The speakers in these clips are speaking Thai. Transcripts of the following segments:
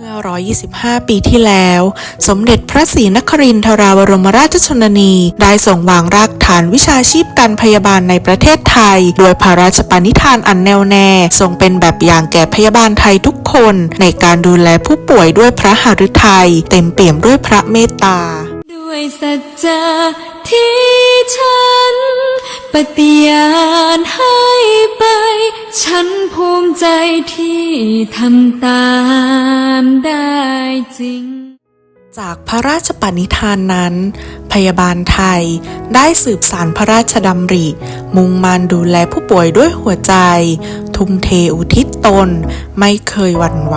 เมื่อ 125 ปีที่แล้ว สมเด็จพระศรีนครินทราวรมราชชนนี ได้ส่งวางรากฐานวิชาชีพการพยาบาลในประเทศไทย โดยพระราชปณิธานอันแน่วแน่ทรงเป็นแบบอย่างแก่พยาบาลไทยทุกคน ในการดูแลผู้ป่วยด้วยพระหฤทัย เต็มเปี่ยมด้วยพระเมตตา ด้วยสัจจะที่ฉัน ปฏิญาณให้ไป ฉันภูมิใจที่ทำตามได้จริง จากพระราชปณิธานนั้น พยาบาลไทยได้สืบสารพระราชดำริ มุ่งมันดูแลผู้ป่วยด้วยหัวใจ ทุ่มเทอุทิศตนไม่เคยหวั่นไหว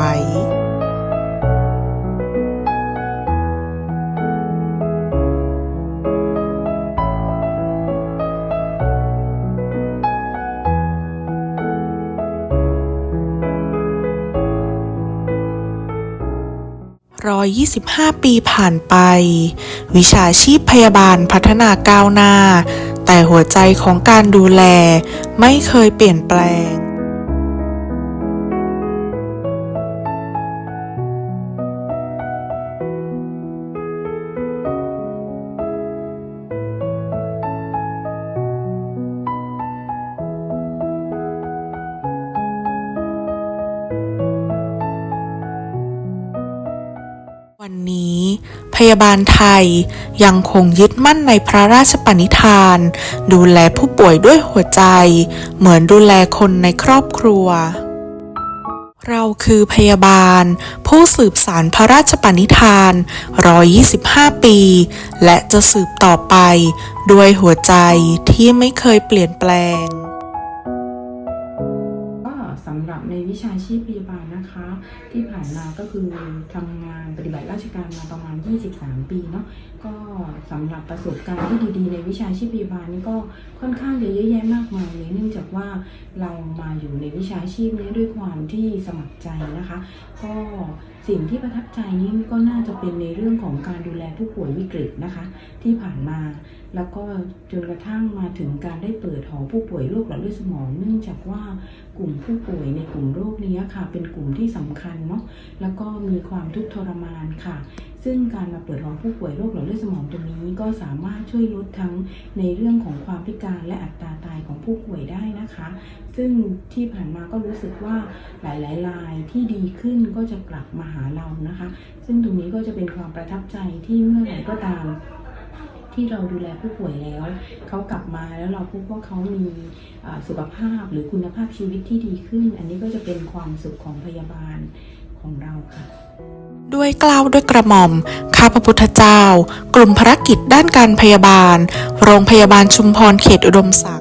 125 ปีผ่านไป วิชาชีพพยาบาลพัฒนาก้าวหน้า แต่หัวใจของการดูแลไม่เคยเปลี่ยนแปลง วันนี้ พยาบาลไทยยังคงยึดมั่นในพระราชปณิธาน ดูแลผู้ป่วยด้วยหัวใจ เหมือนดูแลคนในครอบครัว เราคือพยาบาล ผู้สืบสารพระราชปณิธาน 125 ปี และจะสืบต่อไป ด้วยหัวใจที่ไม่เคยเปลี่ยนแปลง ในวิชาชีพพยาบาลนะคะ ที่ผ่านมาก็คือทำงานปฏิบัติราชการมาประมาณ 23 ปีเนาะก็สำหรับประสบการณ์ที่ดีๆ ในวิชาชีพพยาบาลนี่ก็ค่อนข้างจะเยอะแยะมากมายเลยเนื่องจากว่าเรามาอยู่ในวิชาชีพนี้ด้วยความที่สมัครใจนะคะ ก็สิ่งที่ประทับใจนี่ก็น่าจะเป็นในเรื่องของการดูแลผู้ป่วยวิกฤตนะคะ ที่ผ่านมา แล้วก็จนกระทั่งมาถึงการได้เปิดหอผู้ป่วยโรคหลอดเลือดสมอง เนื่องจากว่ากลุ่มผู้ป่วยในกลุ่มโรคนี้ค่ะ เป็นกลุ่มที่สำคัญเนาะแล้วก็มีความทุกข์ทรมานค่ะ ซึ่งการมาเปิดหอผู้ป่วยโรคหลอดเลือดสมองตรงนี้ก็สามารถช่วยลดทั้งในเรื่องของความพิการและอัตราตายของผู้ป่วยได้นะคะ ซึ่งที่ผ่านมาก็รู้สึกว่าหลายๆรายที่ดีขึ้นก็จะกลับมาหาเรานะคะ ซึ่งตรงนี้ก็จะเป็นความประทับใจที่เมื่อไหร่ก็ตาม ที่เราดูแลผู้ป่วยแล้วเขากลับมาแล้วเราพบว่าเขามีสุขภาพหรือคุณภาพชีวิตที่ดีขึ้น อันนี้ก็จะเป็นความสุขของพยาบาลของเราค่ะด้วยกล้าวด้วยกระหม่อม ข้าพระพุทธเจ้า กลุ่มภารกิจด้านการพยาบาล โรงพยาบาลชุมพรเขตอุดมศักดิ์